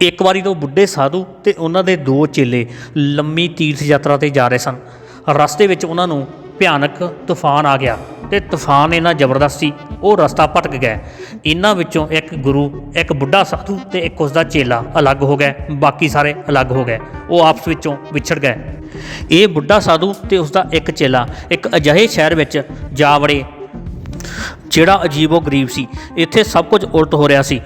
ਇੱਕ ਵਾਰੀ ਤੋਂ ਬੁੱਢੇ ਸਾਧੂ ਤੇ ਉਹਨਾਂ ਦੇ ਦੋ ਚੇਲੇ ਲੰਮੀ ਤੀਰਥ ਯਾਤਰਾ ਤੇ ਜਾ ਰਹੇ ਸਨ। ਰਸਤੇ ਵਿੱਚ ਉਹਨਾਂ ਨੂੰ ਭਿਆਨਕ ਤੂਫਾਨ ਆ ਗਿਆ ਤੇ ਤੂਫਾਨ ਇੰਨਾ ਜ਼ਬਰਦਸਤ ਸੀ, ਉਹ ਰਸਤਾ ਭਟਕ ਗਏ ਇਹਨਾਂ ਵਿੱਚੋਂ ਇੱਕ ਗੁਰੂ, ਇੱਕ ਬੁੱਢਾ ਸਾਧੂ ਤੇ ਇੱਕ ਉਸ ਦਾ ਚੇਲਾ ਅਲੱਗ ਹੋ ਗਏ, ਬਾਕੀ ਸਾਰੇ ਅਲੱਗ ਹੋ ਗਏ। ਉਹ ਆਪਸ ਵਿੱਚੋਂ ਵਿਛੜ ਗਏ। ਇਹ ਬੁੱਢਾ ਸਾਧੂ ਤੇ ਉਸ ਦਾ ਇੱਕ ਚੇਲਾ ਇੱਕ ਅਜਿਹੇ ਸ਼ਹਿਰ ਵਿੱਚ ਜਾ ਵੜੇ, ਜਿਹੜਾ ਅਜੀਬੋ ਗਰੀਬ ਸੀ। ਇੱਥੇ ਸਭ ਕੁਝ ਉਲਟ ਹੋ ਰਿਹਾ ਸੀ।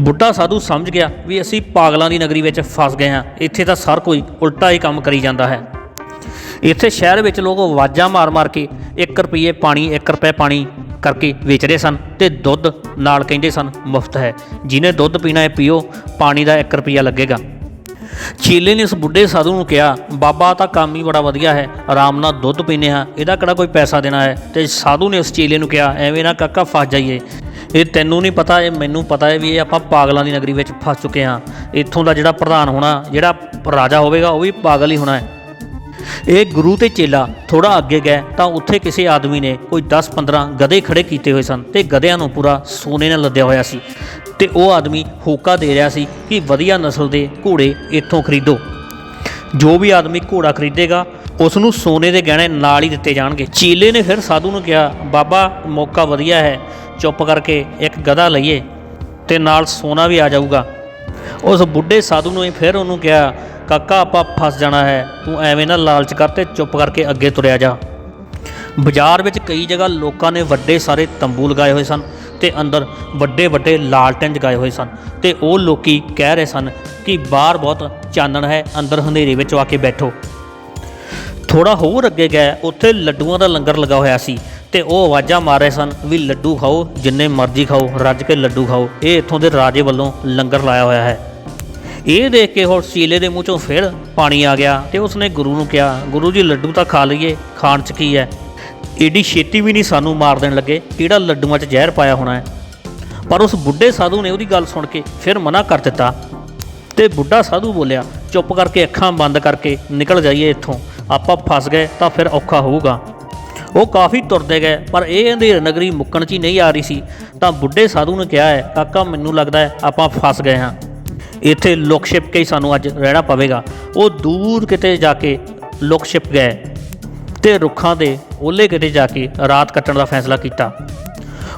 ਬੁੱਢਾ ਸਾਧੂ ਸਮਝ ਗਿਆ ਵੀ ਅਸੀਂ ਪਾਗਲਾਂ ਦੀ ਨਗਰੀ ਵਿੱਚ ਫਸ ਗਏ ਹਾਂ। ਇੱਥੇ ਤਾਂ ਸਰ ਕੋਈ ਉਲਟਾ ਹੀ ਕੰਮ ਕਰੀ ਜਾਂਦਾ ਹੈ। ਇੱਥੇ ਸ਼ਹਿਰ ਵਿੱਚ ਲੋਕ ਆਵਾਜ਼ਾਂ ਮਾਰ-ਮਾਰ ਕੇ 1 ਰੁਪਏ ਪਾਣੀ 1 ਰੁਪਏ ਪਾਣੀ ਕਰਕੇ ਵੇਚ ਰਹੇ ਸਨ ਤੇ ਦੁੱਧ ਨਾਲ ਕਹਿੰਦੇ ਸਨ, ਮੁਫਤ ਹੈ। ਜਿਹਨੇ ਦੁੱਧ ਪੀਣਾ ਹੈ, ਪੀਓ। ਪਾਣੀ ਦਾ 1 ਰੁਪਿਆ ਲੱਗੇਗਾ। ਚੇਲੇ ਨੇ ਉਸ ਬੁੱਢੇ ਸਾਧੂ ਨੂੰ ਕਿਹਾ, ਬਾਬਾ ਤਾਂ ਕੰਮ ਹੀ ਬੜਾ ਵਧੀਆ ਹੈ। ਆਰਾਮ ਨਾਲ ਦੁੱਧ ਪੀਨੇ ਹਾਂ। ਇਹਦਾ ਕਿਹੜਾ ਕੋਈ ਪੈਸਾ ਦੇਣਾ ਹੈ? ਤੇ ਸਾਧੂ ਨੇ ਉਸ ਚੇਲੇ ਨੂੰ ਕਿਹਾ, ਐਵੇਂ ਨਾ ਕਾਕਾ, ਫਸ ਜਾਈਏ। ਇਹ ਤੈਨੂੰ ਨਹੀਂ ਪਤਾ, ਇਹ ਮੈਨੂੰ ਪਤਾ ਹੈ ਵੀ ਇਹ ਆਪਾਂ ਪਾਗਲਾਂ ਦੀ ਨਗਰੀ ਵਿੱਚ ਫਸ ਚੁੱਕੇ ਹਾਂ। ਇੱਥੋਂ ਦਾ ਜਿਹੜਾ ਪ੍ਰਧਾਨ ਹੋਣਾ, ਜਿਹੜਾ ਰਾਜਾ ਹੋਵੇਗਾ, ਉਹ ਵੀ ਪਾਗਲ ਹੀ ਹੋਣਾ ਹੈ। ਇਹ ਗੁਰੂ ਤੇ ਚੇਲਾ ਥੋੜਾ ਅੱਗੇ ਗਏ, ਤਾਂ ਉੱਥੇ ਕਿਸੇ ਆਦਮੀ ਨੇ ਕੋਈ 10-15 ਗਧੇ ਖੜੇ ਕੀਤੇ ਹੋਏ ਸਨ ਤੇ ਗਧਿਆਂ ਨੂੰ ਪੂਰਾ ਸੋਨੇ ਨਾਲ ਲੱਦਿਆ ਹੋਇਆ ਸੀ ਤੇ ਉਹ ਆਦਮੀ ਹੋਕਾ ਦੇ ਰਿਹਾ ਸੀ ਕਿ ਵਧੀਆ ਨਸਲ ਦੇ ਘੋੜੇ ਇੱਥੋਂ ਖਰੀਦੋ। ਜੋ ਵੀ ਆਦਮੀ ਘੋੜਾ ਖਰੀਦੇਗਾ, ਉਸ ਨੂੰ ਸੋਨੇ ਦੇ ਗਹਿਣੇ ਨਾਲ ਹੀ ਦਿੱਤੇ ਜਾਣਗੇ। ਚੇਲੇ ਨੇ ਫਿਰ ਸਾਧੂ ਨੂੰ ਕਿਹਾ, ਬਾਬਾ, ਮੌਕਾ ਵਧੀਆ ਹੈ। ਚੁੱਪ ਕਰਕੇ ਇੱਕ ਗਧਾ ਲਈਏ ਤੇ ਨਾਲ ਸੋਨਾ ਵੀ ਆ ਜਾਊਗਾ। ਉਸ ਬੁੱਢੇ ਸਾਧੂ ਨੇ ਫਿਰ ਉਹਨੂੰ ਕਿਹਾ, ਕਾਕਾ, ਆਪਾਂ ਫਸ ਜਾਣਾ ਹੈ। ਤੂੰ ਐਵੇਂ ਨਾ ਲਾਲਚ ਕਰ ਤੇ ਚੁੱਪ ਕਰਕੇ ਅੱਗੇ ਤੁਰਿਆ ਜਾ। ਬਾਜ਼ਾਰ ਵਿੱਚ ਕਈ ਜਗ੍ਹਾ ਲੋਕਾਂ ਨੇ ਵੱਡੇ ਸਾਰੇ ਤੰਬੂ ਲਗਾਏ ਹੋਏ ਸਨ ਤੇ ਅੰਦਰ ਵੱਡੇ ਵੱਡੇ ਲਾਲਟਨ ਜਗਾਏ ਹੋਏ ਸਨ ਤੇ ਉਹ ਲੋਕੀ ਕਹਿ ਰਹੇ ਸਨ ਕਿ ਬਾਹਰ ਬਹੁਤ ਚਾਨਣ ਹੈ, ਅੰਦਰ ਹਨੇਰੇ ਵਿੱਚ ਆ ਕੇ ਬੈਠੋ। ਥੋੜਾ ਹੋਰ ਅੱਗੇ ਗਏ, ਉੱਥੇ ਲੱਡੂਆਂ ਦਾ ਲੰਗਰ ਲੱਗਾ ਹੋਇਆ ਸੀ। ਤੇ ਉਹ ਆਵਾਜ਼ਾਂ ਮਾਰ ਰਹੇ ਸਨ ਵੀ ਲੱਡੂ ਖਾਓ, ਜਿੰਨੇ ਮਰਜ਼ੀ ਖਾਓ, ਰੱਜ ਕੇ ਲੱਡੂ ਖਾਓ। ਇਹ ਇੱਥੋਂ ਦੇ ਰਾਜੇ ਵੱਲੋਂ ਲੰਗਰ ਲਾਇਆ ਹੋਇਆ ਹੈ। ਇਹ ਦੇਖ ਕੇ ਹੋਰ ਸੀਲੇ ਦੇ ਮੂੰਹ ਚੋਂ ਫਿਰ ਪਾਣੀ ਆ ਗਿਆ ਤੇ ਉਸਨੇ ਗੁਰੂ ਨੂੰ ਕਿਹਾ, ਗੁਰੂ ਜੀ, ਲੱਡੂ ਤਾਂ ਖਾ ਲਈਏ, ਖਾਣ 'ਚ ਕੀ ਹੈ? ਏਡੀ ਛੇਤੀ ਵੀ ਨਹੀਂ ਸਾਨੂੰ ਮਾਰ ਦੇਣ ਲੱਗੇ, ਕਿਹੜਾ ਲੱਡੂਆਂ 'ਚ ਜ਼ਹਿਰ ਪਾਇਆ ਹੋਣਾ ਹੈ। ਪਰ ਉਸ ਬੁੱਢੇ ਸਾਧੂ ਨੇ ਉਹਦੀ ਗੱਲ ਸੁਣ ਕੇ ਫਿਰ ਮਨਾ ਕਰ ਦਿੱਤਾ ਤੇ ਬੁੱਢਾ ਸਾਧੂ ਬੋਲਿਆ, ਚੁੱਪ ਕਰਕੇ ਅੱਖਾਂ ਬੰਦ ਕਰਕੇ ਨਿਕਲ ਜਾਈਏ ਇੱਥੋਂ। ਆਪਾਂ ਫਸ ਗਏ ਤਾਂ ਫਿਰ ਔਖਾ ਹੋਊਗਾ। ਉਹ ਕਾਫੀ ਤੁਰਦੇ ਗਏ, ਪਰ ਇਹ ਅੰਧੇਰ ਨਗਰੀ ਮੁੱਕਣ 'ਚ ਹੀ ਨਹੀਂ ਆ ਰਹੀ ਸੀ। ਤਾਂ ਬੁੱਢੇ ਸਾਧੂ ਨੇ ਕਿਹਾ ਹੈ, ਕਾਕਾ, ਮੈਨੂੰ ਲੱਗਦਾ ਹੈ ਆਪਾਂ ਫਸ ਗਏ ਹਾਂ। ਇੱਥੇ ਲੁਕ ਛਿਪ ਕੇ ਹੀ ਸਾਨੂੰ ਅੱਜ ਰਹਿਣਾ ਪਵੇਗਾ। ਉਹ ਦੂਰ ਕਿਤੇ ਜਾ ਕੇ ਲੁਕ ਛਿਪ ਗਏ ਤੇ ਰੁੱਖਾਂ ਦੇ ਓਲੇ ਕਿਤੇ ਜਾ ਕੇ ਰਾਤ ਕੱਟਣ ਦਾ ਫੈਸਲਾ ਕੀਤਾ।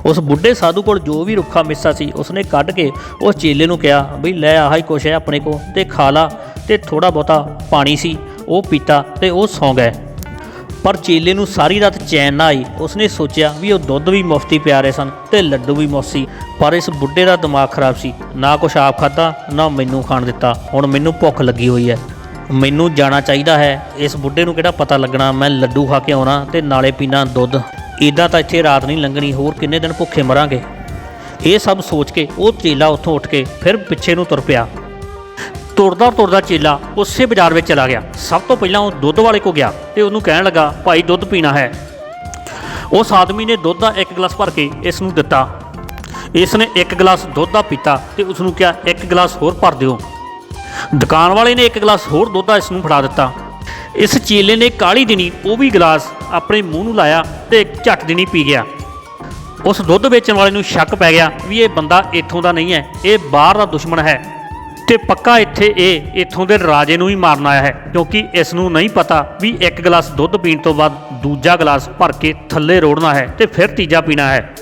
ਉਸ ਬੁੱਢੇ ਸਾਧੂ ਕੋਲ ਜੋ ਵੀ ਰੁੱਖਾ ਮਿੱਸਾ ਸੀ, ਉਸਨੇ ਕੱਢ ਕੇ ਉਸ ਚੇਲੇ ਨੂੰ ਕਿਹਾ, ਬਈ ਲੈ ਆਹ ਹੀ ਕੁਛ ਹੈ ਆਪਣੇ ਕੋ ਤੇ ਖਾ ਲਾ ਤੇ ਥੋੜਾ ਬਹੁਤਾ ਪਾਣੀ ਸੀ, ਉਹ ਪੀਤਾ ਤੇ ਉਹ ਸੌਂ ਗਏ। ਪਰ ਚੇਲੇ ਨੂੰ ਸਾਰੀ ਰਾਤ ਚੈਨ ਨਾ ਆਈ। ਉਸਨੇ ਸੋਚਿਆ ਵੀ ਉਹ ਦੁੱਧ ਵੀ ਮੁਫਤੀ ਪਿਆ ਰਹੇ ਸਨ ਤੇ ਲੱਡੂ ਵੀ ਮੁਫਤ। ਸੀ ਪਰ ਇਸ ਬੁੱਢੇ ਦਾ ਦਿਮਾਗ ਖਰਾਬ ਸੀ। ਨਾ ਕੁਛ ਆਪ ਖਾਦਾ ਨਾ ਮੈਨੂੰ ਖਾਣ ਦਿੱਤਾ। ਹੁਣ ਮੈਨੂੰ ਭੁੱਖ ਲੱਗੀ ਹੋਈ ਹੈ। ਮੈਨੂੰ ਜਾਣਾ ਚਾਹੀਦਾ ਹੈ। ਇਸ ਬੁੱਢੇ ਨੂੰ ਕਿਹੜਾ ਪਤਾ ਲੱਗਣਾ? ਮੈਂ ਲੱਡੂ ਖਾ ਕੇ ਆਉਣਾ ਤੇ ਨਾਲੇ ਪੀਣਾ ਦੁੱਧ। ਇਦਾਂ ਤਾਂ ਇੱਥੇ ਰਾਤ ਨਹੀਂ ਲੰਘਣੀ। ਹੋਰ ਕਿੰਨੇ ਦਿਨ ਭੁੱਖੇ ਮਰਾਂਗੇ? ਇਹ ਸਭ ਸੋਚ ਕੇ ਉਹ ਚੇਲਾ ਉੱਥੋਂ ਉੱਠ ਕੇ ਫਿਰ ਪਿੱਛੇ ਨੂੰ ਤੁਰ ਪਿਆ। ਤੁਰਦਾ ਤੁਰਦਾ ਚੇਲਾ ਉਸੇ ਬਾਜ਼ਾਰ ਵਿੱਚ ਚਲਾ ਗਿਆ। ਸਭ ਤੋਂ ਪਹਿਲਾਂ ਉਹ ਦੁੱਧ ਵਾਲੇ ਕੋ ਗਿਆ ਤੇ ਉਹਨੂੰ ਕਹਿਣ ਲੱਗਾ, ਭਾਈ, ਦੁੱਧ ਪੀਣਾ ਹੈ। ਉਸ ਆਦਮੀ ਨੇ ਦੁੱਧ ਦਾ ਇੱਕ ਗਲਾਸ ਭਰ ਕੇ ਇਸ ਨੂੰ ਦਿੱਤਾ। ਇਸ ਨੇ ਇੱਕ ਗਲਾਸ ਦੁੱਧ ਦਾ ਪੀਤਾ ਤੇ ਉਸ ਨੂੰ ਕਿਹਾ, ਇੱਕ ਗਲਾਸ ਹੋਰ ਭਰ ਦਿਓ। ਦੁਕਾਨ ਵਾਲੇ ਨੇ ਇੱਕ ਗਲਾਸ ਹੋਰ ਦੁੱਧ ਦਾ ਇਸ ਨੂੰ ਫੜਾ ਦਿੱਤਾ। ਇਸ ਚੇਲੇ ਨੇ ਕਾਲੀ ਦਿਨੀ ਉਹ ਵੀ ਗਲਾਸ ਆਪਣੇ ਮੂੰਹ ਨੂੰ ਲਾਇਆ ਤੇ ਝੱਟ ਦਿਨੀ ਪੀ ਗਿਆ। ਉਸ ਦੁੱਧ ਵੇਚਣ ਵਾਲੇ ਨੂੰ ਸ਼ੱਕ ਪੈ ਗਿਆ ਵੀ ਇਹ ਬੰਦਾ ਇੱਥੋਂ ਦਾ ਨਹੀਂ ਹੈ, ਇਹ ਬਾਹਰ ਦਾ ਦੁਸ਼ਮਣ ਹੈ। ਤੇ ਪੱਕਾ ਇੱਥੇ ਇਹ, ਇੱਥੋਂ ਦੇ ਰਾਜੇ ਨੂੰ ਹੀ ਮਾਰਨ ਆਇਆ ਹੈ, ਕਿਉਂਕਿ ਇਸ ਨੂੰ ਨਹੀਂ ਪਤਾ ਵੀ ਇੱਕ ਗਲਾਸ ਦੁੱਧ ਪੀਣ ਤੋਂ ਬਾਅਦ ਦੂਜਾ ਗਲਾਸ ਭਰ ਕੇ ਥੱਲੇ ਰੋੜਨਾ ਹੈ ਤੇ ਫਿਰ ਤੀਜਾ ਪੀਣਾ ਹੈ।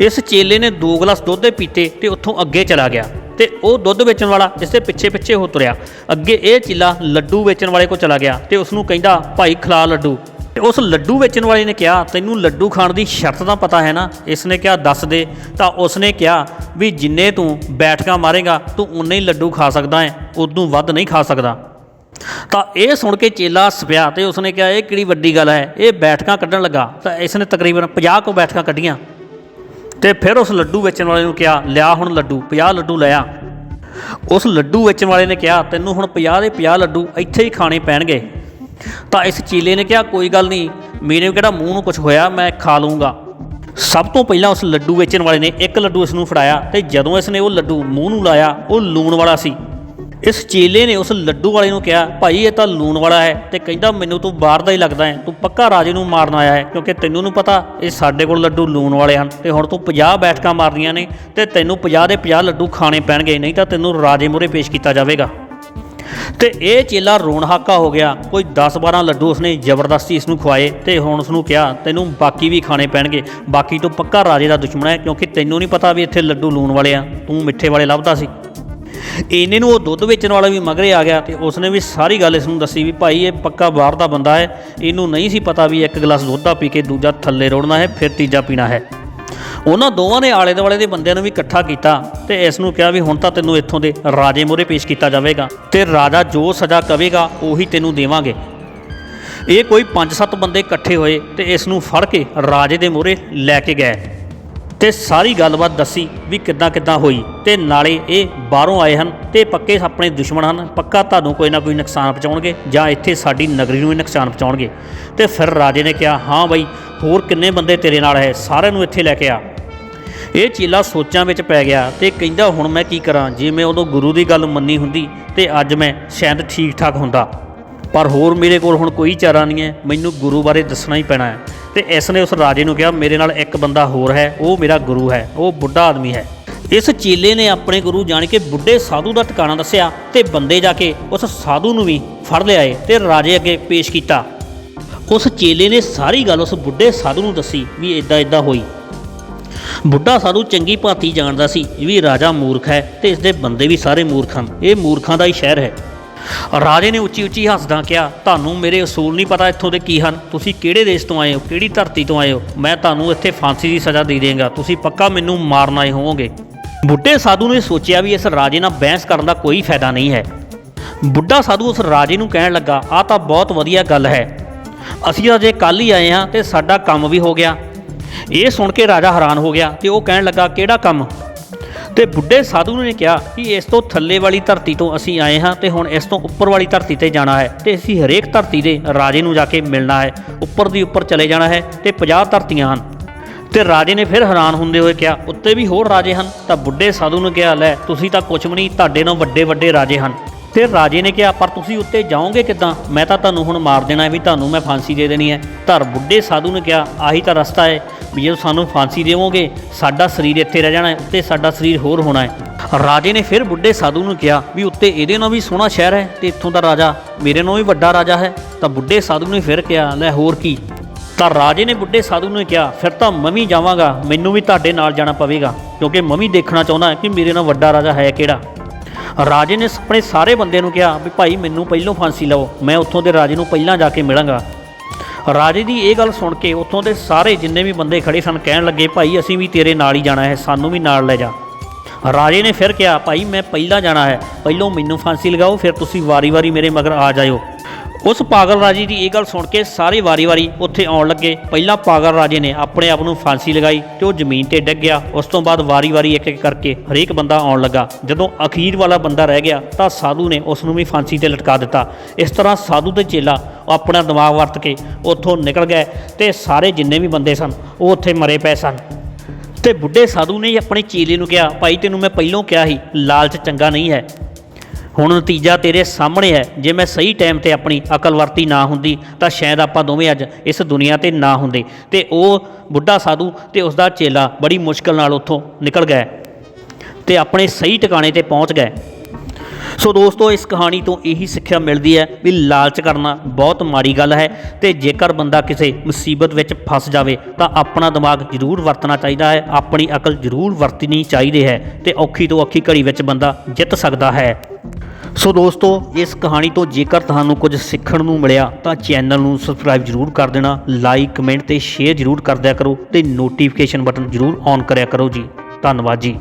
ਇਸ ਚੇਲੇ ਨੇ ਦੋ ਗਲਾਸ ਦੁੱਧ ਦੇ ਪੀਤੇ ਤੇ ਉੱਥੋਂ ਅੱਗੇ ਚਲਾ ਗਿਆ ਤੇ ਉਹ ਦੁੱਧ ਵੇਚਣ ਵਾਲਾ ਇਸ ਦੇ ਪਿੱਛੇ ਪਿੱਛੇ ਹੋ ਤੁਰਿਆ, ਅੱਗੇ ਇਹ ਚੇਲਾ ਲੱਡੂ ਵੇਚਣ ਵਾਲੇ ਕੋਲ ਚਲਾ ਗਿਆ ਤੇ ਉਸ ਨੂੰ ਕਹਿੰਦਾ, ਭਾਈ ਖਲਾ ਲੱਡੂ। ਤੇ ਉਸ ਲੱਡੂ ਵੇਚਣ ਵਾਲੇ ਨੇ ਕਿਹਾ, ਤੈਨੂੰ ਲੱਡੂ ਖਾਣ ਦੀ ਸ਼ਰਤ ਤਾਂ ਪਤਾ ਹੈ ਨਾ? ਇਸ ਨੇ ਕਿਹਾ, ਦੱਸ ਦੇ। ਤਾਂ ਉਸ ਨੇ ਕਿਹਾ, ਵੀ ਜਿੰਨੇ ਤੂੰ ਬੈਠਕਾਂ ਮਾਰੇਗਾ, ਤੂੰ ਉਨੇ ਹੀ ਲੱਡੂ ਖਾ ਸਕਦਾ ਹੈ ਉਦੋਂ ਵੱਧ ਨਹੀਂ ਖਾ ਸਕਦਾ। ਤਾਂ ਇਹ ਸੁਣ ਕੇ ਚੇਲਾ ਹੱਸ ਪਿਆ ਤੇ ਉਸਨੇ ਕਿਹਾ, ਇਹ ਕਿਹੜੀ ਵੱਡੀ ਗੱਲ ਹੈ? ਇਹ ਬੈਠਕਾਂ ਕੱਢਣ ਲੱਗਾ। ਤਾਂ ਇਸ ਨੇ ਤਕਰੀਬਨ 50 ਕੋ ਬੈਠਕਾਂ ਕੱਢੀਆਂ। ਤੇ ਫਿਰ ਉਸ ਲੱਡੂ ਵੇਚਣ ਵਾਲੇ ਨੂੰ ਕਿਹਾ, ਲਿਆ ਹੁਣ ਲੱਡੂ 50 ਲੱਡੂ ਲਿਆ ਉਸ ਲੱਡੂ ਵੇਚਣ ਵਾਲੇ ਨੇ ਕਿਹਾ, ਤੈਨੂੰ ਹੁਣ 50 ਦੇ 50 ਲੱਡੂ ਇੱਥੇ ਹੀ ਖਾਣੇ ਪੈਣਗੇ। ਤਾਂ ਇਸ ਚੀਲੇ ਨੇ ਕਿਹਾ, ਕੋਈ ਗੱਲ ਨਹੀਂ, ਮੇਰੇ ਕਿਹੜਾ ਮੂੰਹ ਨੂੰ ਕੁਝ ਹੋਇਆ, ਮੈਂ ਖਾ ਲੂੰਗਾ ਸਭ ਤੋਂ ਪਹਿਲਾਂ ਉਸ ਲੱਡੂ ਵੇਚਣ ਵਾਲੇ ਨੇ ਇੱਕ ਲੱਡੂ ਇਸ ਨੂੰ ਫੜਾਇਆ ਤੇ ਜਦੋਂ ਇਸ ਨੇ ਉਹ ਲੱਡੂ ਮੂੰਹ ਨੂੰ ਲਾਇਆ, ਉਹ ਲੂਣ ਵਾਲਾ ਸੀ। ਇਸ ਚੇਲੇ ਨੇ ਉਸ ਲੱਡੂ ਵਾਲੇ ਨੂੰ ਕਿਹਾ, ਭਾਈ, ਇਹ ਤਾਂ ਲੂਣ ਵਾਲਾ ਹੈ। ਤੇ ਕਹਿੰਦਾ, ਮੈਨੂੰ ਤੂੰ ਬਾਹਰ ਦਾ ਹੀ ਲੱਗਦਾ ਹੈ, ਤੂੰ ਪੱਕਾ ਰਾਜੇ ਨੂੰ ਮਾਰਨ ਆਇਆ ਹੈ, ਕਿਉਂਕਿ ਤੈਨੂੰ ਨੂੰ ਪਤਾ, ਇਹ ਸਾਡੇ ਕੋਲ ਲੱਡੂ ਲੂਣ ਵਾਲੇ ਹਨ ਤੇ ਹੁਣ ਤੂੰ 50 ਬੈਠਕਾਂ ਮਾਰਨੀਆਂ ਨੇ ਤੇ ਤੈਨੂੰ 50 ਦੇ 50 ਲੱਡੂ ਖਾਣੇ ਪੈਣਗੇ, ਨਹੀਂ ਤਾਂ ਤੈਨੂੰ ਰਾਜੇ ਮੂਹਰੇ ਪੇਸ਼ ਕੀਤਾ ਜਾਵੇਗਾ। ਤੇ ਇਹ ਚੇਲਾ ਰੋਣ ਹਾਕਾ ਹੋ ਗਿਆ। ਕੋਈ 10-12 ਲੱਡੂ ਉਸਨੇ ਜ਼ਬਰਦਸਤੀ ਇਸ ਨੂੰ ਖਵਾਏ ਤੇ ਹੁਣ ਉਸ ਨੂੰ ਕਿਹਾ, ਤੈਨੂੰ ਬਾਕੀ ਵੀ ਖਾਣੇ ਪੈਣਗੇ। ਬਾਕੀ ਤੂੰ ਪੱਕਾ ਰਾਜੇ ਦਾ ਦੁਸ਼ਮਣ ਹੈ, ਕਿਉਂਕਿ ਤੈਨੂੰ ਨਹੀਂ ਪਤਾ ਵੀ ਇੱਥੇ ਲੱਡੂ ਲੂਣ ਵਾਲੇ ਆ। ਤੂੰ ਮਿੱਠੇ ਵਾਲੇ ਲੱਭਦਾ ਸੀ। ਇਹਨੇ ਨੂੰ ਉਹ ਦੁੱਧ ਵੇਚਣ ਵਾਲਾ ਵੀ ਮਗਰੇ ਆ ਗਿਆ ਤੇ ਉਸਨੇ ਵੀ ਸਾਰੀ ਗੱਲ ਇਸ ਨੂੰ ਦੱਸੀ ਵੀ ਭਾਈ ਇਹ ਪੱਕਾ ਬਾਹਰ ਦਾ ਬੰਦਾ ਹੈ। ਇਹਨੂੰ ਨਹੀਂ ਸੀ ਪਤਾ ਵੀ ਇੱਕ ਗਲਾਸ ਦੁੱਧ ਦਾ ਪੀ ਕੇ ਦੂਜਾ ਥੱਲੇ ਰੋੜਨਾ ਹੈ, ਫਿਰ ਤੀਜਾ ਪੀਣਾ ਹੈ। ਉਹਨਾਂ ਦੋਵਾਂ ਨੇ ਆਲੇ ਦੁਆਲੇ ਦੇ ਬੰਦਿਆਂ ਨੂੰ ਵੀ ਇਕੱਠਾ ਕੀਤਾ ਤੇ ਇਸ ਨੂੰ ਕਿਹਾ ਵੀ ਹੁਣ ਤਾਂ ਤੈਨੂੰ ਇੱਥੋਂ ਦੇ ਰਾਜੇ ਮੂਹਰੇ ਪੇਸ਼ ਕੀਤਾ ਜਾਵੇਗਾ ਤੇ ਰਾਜਾ ਜੋ ਸਜ਼ਾ ਕਵੇਗਾ ਉਹੀ ਤੈਨੂੰ ਦੇਵਾਂਗੇ। ਇਹ ਕੋਈ 5-7 ਬੰਦੇ ਇਕੱਠੇ ਹੋਏ ਤੇ ਇਸ ਨੂੰ ਫੜ ਕੇ ਰਾਜੇ ਦੇ ਮੂਹਰੇ ਲੈ ਕੇ ਗਏ ਤੇ ਸਾਰੀ ਗੱਲਬਾਤ ਦੱਸੀ ਵੀ ਕਿੱਦਾਂ ਕਿੱਦਾਂ ਹੋਈ। ਤੇ ਨਾਲੇ ਇਹ ਬਾਹਰੋਂ ਆਏ ਹਨ ਤੇ ਪੱਕੇ ਆਪਣੇ ਦੁਸ਼ਮਣ ਹਨ। ਪੱਕਾ ਤੁਹਾਨੂੰ ਕੋਈ ਨਾ ਕੋਈ ਨੁਕਸਾਨ ਪਹੁੰਚਾਉਣਗੇ ਜਾਂ ਇੱਥੇ ਸਾਡੀ ਨਗਰੀ ਨੂੰ ਵੀ ਨੁਕਸਾਨ ਪਹੁੰਚਾਉਣਗੇ। ਤੇ ਫਿਰ ਰਾਜੇ ਨੇ ਕਿਹਾ, ਹਾਂ ਬਈ, ਹੋਰ ਕਿੰਨੇ ਬੰਦੇ ਤੇਰੇ ਨਾਲ ਹੈ? ਸਾਰਿਆਂ ਨੂੰ ਇੱਥੇ ਲੈ ਕੇ ਆ। ਇਹ ਚੀਲਾ ਸੋਚਾਂ ਵਿੱਚ ਪੈ ਗਿਆ ਤੇ ਕਹਿੰਦਾ, ਹੁਣ ਮੈਂ ਕੀ ਕਰਾਂ? ਜੇ ਮੈਂ ਉਦੋਂ ਗੁਰੂ ਦੀ ਗੱਲ ਮੰਨੀ ਹੁੰਦੀ ਤੇ ਅੱਜ ਮੈਂ ਸ਼ਾਇਦ ਠੀਕ ਠਾਕ ਹੁੰਦਾ। ਪਰ ਹੋਰ ਮੇਰੇ ਕੋਲ ਹੁਣ ਕੋਈ ਚਾਰਾ ਨਹੀਂ ਹੈ। ਮੈਨੂੰ ਗੁਰੂ ਬਾਰੇ ਦੱਸਣਾ ਹੀ ਪੈਣਾ ਹੈ। ਤੇ ਇਸ ਨੇ ਉਸ ਰਾਜੇ ਨੂੰ ਕਿਹਾ, ਮੇਰੇ ਨਾਲ ਇੱਕ ਬੰਦਾ ਹੋਰ ਹੈ, ਉਹ ਮੇਰਾ ਗੁਰੂ ਹੈ, ਉਹ ਬੁੱਢਾ ਆਦਮੀ ਹੈ। ਇਸ ਚੇਲੇ ਨੇ ਆਪਣੇ ਗੁਰੂ ਜਾਣ ਕੇ ਬੁੱਢੇ ਸਾਧੂ ਦਾ ਟਿਕਾਣਾ ਦੱਸਿਆ ਤੇ ਬੰਦੇ ਜਾ ਕੇ ਉਸ ਸਾਧੂ ਨੂੰ ਵੀ ਫੜ ਲਿਆਏ ਤੇ ਰਾਜੇ ਅੱਗੇ ਪੇਸ਼ ਕੀਤਾ। ਉਸ ਚੇਲੇ ਨੇ ਸਾਰੀ ਗੱਲ ਉਸ ਬੁੱਢੇ ਸਾਧੂ ਨੂੰ ਦੱਸੀ ਵੀ ਇਦਾਂ ਇਦਾਂ ਹੋਈ। ਬੁੱਢਾ ਸਾਧੂ ਚੰਗੀ ਭਾਂਤੀ ਜਾਣਦਾ ਸੀ ਵੀ ਰਾਜਾ ਮੂਰਖ ਹੈ ਤੇ ਇਸ ਦੇ ਬੰਦੇ ਵੀ ਸਾਰੇ ਮੂਰਖ ਹਨ। ਇਹ ਮੂਰਖਾਂ ਦਾ ਹੀ ਸ਼ਹਿਰ ਹੈ। ਰਾਜੇ ਨੇ ਉੱਚੀ ਉੱਚੀ ਹੱਸਦਾ ਕਿਹਾ, ਤੁਹਾਨੂੰ ਮੇਰੇ ਅਸੂਲ ਨਹੀਂ ਪਤਾ ਇੱਥੋਂ ਦੇ ਕੀ ਹਨ। ਤੁਸੀਂ ਕਿਹੜੇ ਦੇਸ਼ ਤੋਂ ਆਏ ਹੋ? ਕਿਹੜੀ ਧਰਤੀ ਤੋਂ ਆਏ ਹੋ? ਮੈਂ ਤੁਹਾਨੂੰ ਇੱਥੇ ਫਾਂਸੀ ਦੀ ਸਜ਼ਾ ਦੇ ਦੇਵਾਂਗਾ ਤੁਸੀਂ ਪੱਕਾ ਮੈਨੂੰ ਮਾਰਨ ਆਏ ਹੋਵੋਗੇ। ਬੁੱਢੇ ਸਾਧੂ ਨੇ ਸੋਚਿਆ ਵੀ ਇਸ ਰਾਜੇ ਨਾਲ ਬਹਿਸ ਕਰਨ ਦਾ ਕੋਈ ਫਾਇਦਾ ਨਹੀਂ ਹੈ। ਬੁੱਢਾ ਸਾਧੂ ਉਸ ਰਾਜੇ ਨੂੰ ਕਹਿਣ ਲੱਗਾ, ਆਹ ਤਾਂ ਬਹੁਤ ਵਧੀਆ ਗੱਲ ਹੈ। ਅਸੀਂ ਅਜੇ ਕੱਲ ਹੀ ਆਏ ਹਾਂ ਤੇ ਸਾਡਾ ਕੰਮ ਵੀ ਹੋ ਗਿਆ। ਇਹ ਸੁਣ ਕੇ ਰਾਜਾ ਹੈਰਾਨ ਹੋ ਗਿਆ ਤੇ ਉਹ ਕਹਿਣ ਲੱਗਾ, ਕਿਹੜਾ ਕੰਮ? ਤੇ ਬੁੱਢੇ ਸਾਧੂ ਨੇ ਕਿਹਾ ਕਿ ਇਸ ਤੋਂ ਥੱਲੇ ਵਾਲੀ ਧਰਤੀ ਤੋਂ ਅਸੀਂ ਆਏ ਹਾਂ ਤੇ ਹੁਣ ਇਸ ਤੋਂ ਉੱਪਰ ਵਾਲੀ ਧਰਤੀ ਤੇ ਜਾਣਾ ਹੈ ਤੇ ਅਸੀਂ ਹਰੇਕ ਧਰਤੀ ਦੇ ਰਾਜੇ ਨੂੰ ਜਾ ਕੇ ਮਿਲਣਾ ਹੈ। ਉੱਪਰ ਦੀ ਉੱਪਰ ਚਲੇ ਜਾਣਾ ਹੈ ਤੇ 50 ਧਰਤੀਆਂ ਹਨ। ਤੇ ਰਾਜੇ ਨੇ ਫਿਰ ਹੈਰਾਨ ਹੁੰਦੇ ਹੋਏ ਕਿਹਾ, ਉੱਤੇ ਵੀ ਹੋਰ ਰਾਜੇ ਹਨ, ਤਾਂ ਬੁੱਢੇ ਸਾਧੂ ਨੂੰ ਕਿਹਾ, ਲੈ, ਤੁਸੀਂ ਤਾਂ ਕੁਛ ਵੀ ਨਹੀਂ, ਤੁਹਾਡੇ ਨਾਲ ਵੱਡੇ ਵੱਡੇ ਰਾਜੇ ਹਨ। ਤੇ ਰਾਜੇ ਨੇ ਕਿਹਾ, ਪਰ ਤੁਸੀਂ ਉੱਤੇ ਜਾਓਗੇ ਕਿੱਦਾਂ? ਮੈਂ ਤਾਂ ਤੁਹਾਨੂੰ ਹੁਣ ਮਾਰ ਦੇਣਾ ਹੈ ਵੀ ਤੁਹਾਨੂੰ ਮੈਂ ਫਾਂਸੀ ਦੇ ਦੇਣੀ ਹੈ। ਧਰ ਬੁੱਢੇ ਸਾਧੂ ਨੇ ਕਿਹਾ, ਆਹੀ ਤਾਂ ਰਸਤਾ ਹੈ ਵੀ ਜੇ ਸਾਨੂੰ ਫਾਂਸੀ ਦੇਵੋਗੇ, ਸਾਡਾ ਸਰੀਰ ਇੱਥੇ ਰਹਿ ਜਾਣਾ ਹੈ, ਉੱਤੇ ਸਾਡਾ ਸਰੀਰ ਹੋਰ ਹੋਣਾ ਹੈ। ਰਾਜੇ ਨੇ ਫਿਰ ਬੁੱਢੇ ਸਾਧੂ ਨੂੰ ਕਿਹਾ, ਵੀ ਉੱਤੇ ਇਹਦੇ ਨਾਲ ਵੀ ਸੋਹਣਾ ਸ਼ਹਿਰ ਹੈ ਤੇ ਇੱਥੋਂ ਦਾ ਰਾਜਾ ਮੇਰੇ ਨਾਲੋਂ ਵੀ ਵੱਡਾ ਰਾਜਾ ਹੈ। ਤਾਂ ਬੁੱਢੇ ਸਾਧੂ ਨੇ ਫਿਰ ਕਿਹਾ, ਲੈ ਹੋਰ ਕੀ? ਤਾਂ ਰਾਜੇ ਨੇ ਬੁੱਢੇ ਸਾਧੂ ਨੂੰ ਕਿਹਾ, ਫਿਰ ਤਾਂ ਮੈਂ ਵੀ ਜਾਵਾਂਗਾ, ਮੈਨੂੰ ਵੀ ਤੁਹਾਡੇ ਨਾਲ ਜਾਣਾ ਪਵੇਗਾ, ਕਿਉਂਕਿ ਮੈਂ ਵੀ ਦੇਖਣਾ ਚਾਹੁੰਦਾ ਕਿ ਮੇਰੇ ਨਾਲ ਵੱਡਾ ਰਾਜਾ ਹੈ ਕਿਹੜਾ। ਰਾਜੇ ਨੇ ਆਪਣੇ ਸਾਰੇ ਬੰਦੇ ਨੂੰ ਕਿਹਾ ਵੀ ਭਾਈ ਮੈਨੂੰ ਪਹਿਲੋਂ ਫਾਂਸੀ ਲਓ ਮੈਂ ਉੱਥੋਂ ਦੇ ਰਾਜੇ ਨੂੰ ਪਹਿਲਾਂ ਜਾ ਕੇ ਮਿਲਾਂਗਾ। ਰਾਜੇ ਦੀ ਇਹ ਗੱਲ ਸੁਣ ਕੇ ਉੱਥੋਂ ਦੇ ਸਾਰੇ ਜਿੰਨੇ ਵੀ ਬੰਦੇ ਖੜੇ ਸਨ, ਕਹਿਣ ਲੱਗੇ, ਭਾਈ ਅਸੀਂ ਵੀ ਤੇਰੇ ਨਾਲ ਹੀ ਜਾਣਾ ਹੈ, ਸਾਨੂੰ ਵੀ ਨਾਲ ਲੈ ਜਾ। ਰਾਜੇ ਨੇ ਫਿਰ ਕਿਹਾ, ਭਾਈ ਮੈਂ ਪਹਿਲਾਂ ਜਾਣਾ ਹੈ, ਪਹਿਲੋਂ ਮੈਨੂੰ ਫਾਂਸੀ ਲਗਾਓ, ਫਿਰ ਤੁਸੀਂ ਵਾਰੀ-ਵਾਰੀ ਮੇਰੇ ਮਗਰ ਆ ਜਾਇਓ। ਉਸ ਪਾਗਲ ਰਾਜੇ ਦੀ ਇਹ ਗੱਲ ਸੁਣ ਕੇ ਸਾਰੇ ਵਾਰੀ-ਵਾਰੀ ਉੱਥੇ ਆਉਣ ਲੱਗੇ। ਪਹਿਲਾਂ ਪਾਗਲ ਰਾਜੇ ਨੇ ਆਪਣੇ ਆਪ ਨੂੰ ਫਾਂਸੀ ਲਗਾਈ ਤੇ ਉਹ ਜ਼ਮੀਨ ਤੇ ਡਿੱਗ ਗਿਆ। ਉਸ ਤੋਂ ਬਾਅਦ ਵਾਰੀ-ਵਾਰੀ ਇੱਕ-ਇੱਕ ਕਰਕੇ ਹਰੇਕ ਬੰਦਾ ਆਉਣ ਲੱਗਾ। ਜਦੋਂ ਅਖੀਰ ਵਾਲਾ ਬੰਦਾ ਰਹਿ ਗਿਆ ਤਾਂ ਸਾਧੂ ਨੇ ਉਸ ਨੂੰ ਵੀ ਫਾਂਸੀ ਤੇ ਲਟਕਾ ਦਿੱਤਾ। ਇਸ ਤਰ੍ਹਾਂ ਸਾਧੂ ਤੇ ਚੇਲਾ ਆਪਣਾ ਦਿਮਾਗ ਵਰਤ ਕੇ ਉੱਥੋਂ ਨਿਕਲ ਗਏ ਤੇ ਸਾਰੇ ਜਿੰਨੇ ਵੀ ਬੰਦੇ ਸਨ, ਉਹ ਉੱਥੇ ਮਰੇ ਪਏ ਸਨ। ਤੇ ਬੁੱਢੇ ਸਾਧੂ ਨੇ ਹੀ ਆਪਣੇ ਚੇਲੇ ਨੂੰ ਕਿਹਾ, ਭਾਈ, ਤੈਨੂੰ ਮੈਂ ਪਹਿਲਾਂ ਕਿਹਾ ਸੀ, ਲਾਲਚ ਚੰਗਾ ਨਹੀਂ ਹੈ। ਹੁਣ ਨਤੀਜਾ ਤੇਰੇ ਸਾਹਮਣੇ ਹੈ। ਜੇ ਮੈਂ ਸਹੀ ਟਾਈਮ ਤੇ ਆਪਣੀ ਅਕਲ ਵਰਤੀ ਨਾ ਹੁੰਦੀ, ਤਾਂ ਸ਼ਾਇਦ ਆਪਾਂ ਦੋਵੇਂ ਅੱਜ ਇਸ ਦੁਨੀਆ ਤੇ ਨਾ ਹੁੰਦੇ। ਤੇ ਉਹ ਬੁੱਢਾ ਸਾਧੂ ਤੇ ਉਸ ਦਾ ਚੇਲਾ ਬੜੀ ਮੁਸ਼ਕਲ ਨਾਲ ਉੱਥੋਂ ਨਿਕਲ ਗਏ ਤੇ ਆਪਣੇ ਸਹੀ ਟਿਕਾਣੇ ਤੇ ਪਹੁੰਚ ਗਏ ਸੋ ਦੋਸਤੋ, ਇਸ ਕਹਾਣੀ ਤੋਂ ਇਹੀ ਸਿੱਖਿਆ ਮਿਲਦੀ ਹੈ ਵੀ ਲਾਲਚ ਕਰਨਾ ਬਹੁਤ ਮਾੜੀ ਗੱਲ ਹੈ ਤੇ ਜੇਕਰ ਬੰਦਾ ਕਿਸੇ ਮੁਸੀਬਤ ਵਿੱਚ ਫਸ ਜਾਵੇ, ਤਾਂ ਆਪਣਾ ਦਿਮਾਗ ਜ਼ਰੂਰ ਵਰਤਣਾ ਚਾਹੀਦਾ ਹੈ। ਆਪਣੀ ਅਕਲ ਜ਼ਰੂਰ ਵਰਤਣੀ ਚਾਹੀਦੀ ਹੈ ਤੇ ਔਖੀ ਤੋਂ ਔਖੀ ਘੜੀ ਵਿੱਚ ਬੰਦਾ ਜਿੱਤ ਸਕਦਾ ਹੈ। ਸੋ ਦੋਸਤੋ, ਇਸ ਕਹਾਣੀ ਤੋਂ ਜੇਕਰ ਤੁਹਾਨੂੰ ਕੁਝ ਸਿੱਖਣ ਨੂੰ ਮਿਲਿਆ, ਤਾਂ ਚੈਨਲ ਨੂੰ ਸਬਸਕ੍ਰਾਈਬ ਜ਼ਰੂਰ ਕਰ ਦੇਣਾ ਲਾਈਕ ਕਮੈਂਟ ਤੇ ਸ਼ੇਅਰ ਜ਼ਰੂਰ ਕਰ ਦਿਆ ਕਰੋ ਤੇ ਨੋਟੀਫਿਕੇਸ਼ਨ ਬਟਨ ਜ਼ਰੂਰ ਔਨ ਕਰਿਆ ਕਰੋ ਜੀ। ਧੰਨਵਾਦ ਜੀ।